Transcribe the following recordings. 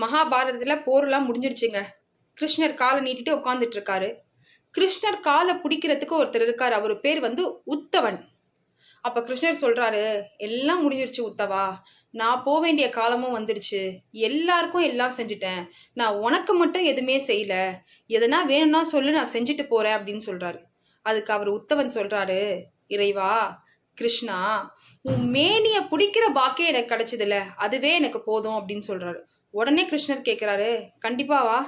மகாபாரதத்தில் போர்லாம் முடிஞ்சிருச்சுங்க. கிருஷ்ணர் காலை நீட்டிட்டு உட்காந்துட்டு இருக்காரு கிருஷ்ணர் காலை பிடிக்கிறதுக்கு ஒருத்தர் இருக்காரு. அவர் பேர் வந்து உத்தவன். அப்ப கிருஷ்ணர் சொல்றாரு எல்லாம் முடிஞ்சிருச்சு உத்தவா. நான் போக வேண்டிய காலமும் வந்துடுச்சு. எல்லாருக்கும் எல்லாம் செஞ்சுட்டேன். நான் உனக்கு மட்டும் எதுவுமே செய்யல. எதனா வேணும்னா சொல்லு நான் செஞ்சுட்டு போறேன் அப்படின்னு சொல்றாரு. அதுக்கு அவர் உத்தவன் சொல்றாரு இறைவா கிருஷ்ணா உன் மேனிய பிடிக்கிற பாக்கியம் எனக்கு கிடைச்சதுல அதுவே எனக்கு போதும் அப்படின்னு சொல்றாரு. உடனே கிருஷ்ணர் கேட்குறாரு கண்டிப்பாவா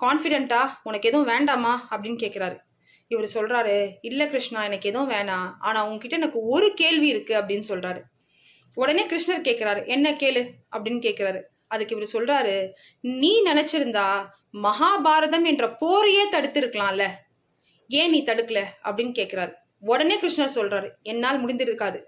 கான்ஃபிடென்ட்டா உனக்கு எதுவும் வேண்டாமா? அப்படின்னு கேட்குறாரு இவர் சொல்கிறாரு இல்லை கிருஷ்ணா எனக்கு எதுவும் வேணாம் ஆனால் உங்ககிட்ட எனக்கு ஒரு கேள்வி இருக்குது அப்படின்னு சொல்கிறாரு உடனே கிருஷ்ணர் கேட்குறாரு என்ன கேளு? அப்படின்னு கேட்குறாரு அதுக்கு இவர் சொல்கிறாரு நீ நினச்சிருந்தா மகாபாரதம் என்ற போரையே தடுத்திருக்கலாம்ல. ஏன் நீ தடுக்கல? அப்படின்னு கேட்குறாரு உடனே கிருஷ்ணர் சொல்கிறாரு என்னால் முடிந்திருக்காது.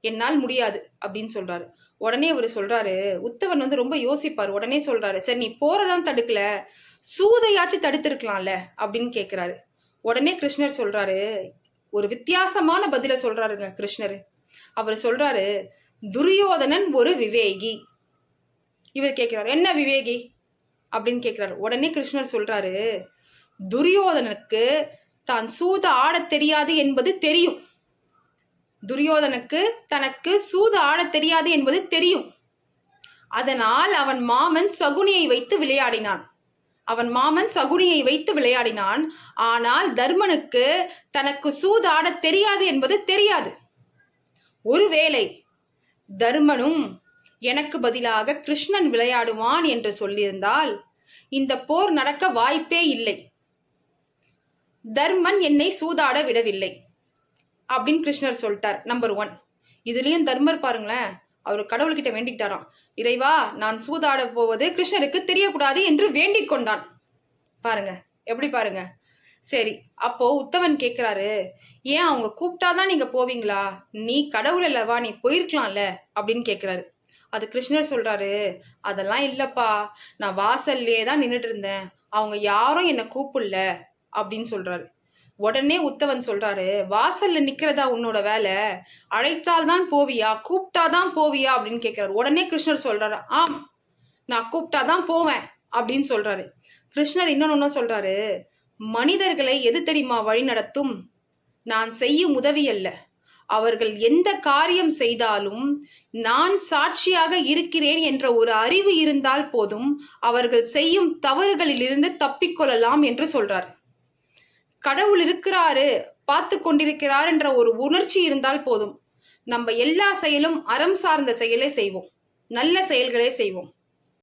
என்னால் முடியாது அப்படின்னு சொல்றாரு. உடனே இவர் சொல்றாரு உத்தவன் வந்து ரொம்ப யோசிப்பார். உடனே சொல்றாரு சரி நீ போறதான் தடுக்கல. சூதையாச்சும் தடுத்திருக்கலாம்ல அப்படின்னு கேக்குறாரு. உடனே கிருஷ்ணர் சொல்றாரு ஒரு வித்தியாசமான பதில சொல்றாருங்க கிருஷ்ணர். அவர் சொல்றாரு துரியோதனன் ஒரு விவேகி. இவர் கேட்கிறாரு என்ன விவேகி? அப்படின்னு கேட்கிறாரு உடனே கிருஷ்ணர் சொல்றாரு துரியோதனனுக்கு தான் சூத ஆடத் தெரியாது என்பது தெரியும். துரியோதனுக்கு தனக்கு சூது ஆட தெரியாது என்பது தெரியும். அதனால் அவன் மாமன் சகுனியை வைத்து விளையாடினான். அவன் மாமன் சகுனியை வைத்து விளையாடினான். ஆனால் தர்மனுக்கு தனக்கு சூது தெரியாது என்பது தெரியாது. ஒருவேளை தர்மனும் எனக்கு பதிலாக கிருஷ்ணன் விளையாடுவான் என்று சொல்லியிருந்தால் இந்த போர் நடக்க வாய்ப்பே இல்லை. தர்மன் என்னை சூதாட விடவில்லை. அப்படின்னு கிருஷ்ணர் சொல்லிட்டார் நம்பர் ஒன் இதுலயும் தர்மர் பாருங்களேன் அவர் கடவுள்கிட்ட வேண்டிக்கிட்டாராம். இறைவா நான் சூதாட போவது கிருஷ்ணருக்கு தெரியக்கூடாது என்று வேண்டிக் கொண்டான். பாருங்க எப்படி பாருங்க. சரி அப்போ உத்தவன் கேக்குறாரு ஏன் அவங்க கூப்பிட்டாதான் நீங்க போவீங்களா? நீ கடவுள் இல்லவா நீ போயிருக்கலாம்ல? அப்படின்னு கேக்குறாரு அது கிருஷ்ணர் சொல்றாரு அதெல்லாம் இல்லப்பா நான் வாசல்லே தான் நின்றுட்டு இருந்தேன். அவங்க யாரும் என்னை கூப்பிடல அப்படின்னு சொல்றாரு. உடனே உத்தவன் சொல்றாரு வாசல்ல நிக்கிறதா உன்னோட வேலை? அழைத்தால் தான் போவியா? கூப்பிட்டாதான் போவியா? அப்படின்னு கேட்கிறாரு உடனே கிருஷ்ணர் சொல்றாரு ஆம் நான் கூப்பிட்டாதான் போவேன் அப்படின்னு சொல்றாரு. கிருஷ்ணர் இன்னொன்னு சொல்றாரு மனிதர்களை எது தெரியுமா வழி நடத்தும்? நான் செய்யும் உதவி அல்ல. அவர்கள் எந்த காரியம் செய்தாலும் நான் சாட்சியாக இருக்கிறேன் என்ற ஒரு அறிவு இருந்தால் போதும் அவர்கள் செய்யும் தவறுகளிலிருந்து தப்பிக்கொள்ளலாம் என்று சொல்றார். கடவுள் இருக்கிறாரு பார்த்து கொண்டிருக்கிறார் என்ற ஒரு உணர்ச்சி இருந்தால் போதும். நம்ம எல்லா செயலும் அறம் சார்ந்த செயலை செய்வோம். நல்ல செயல்களே செய்வோம்.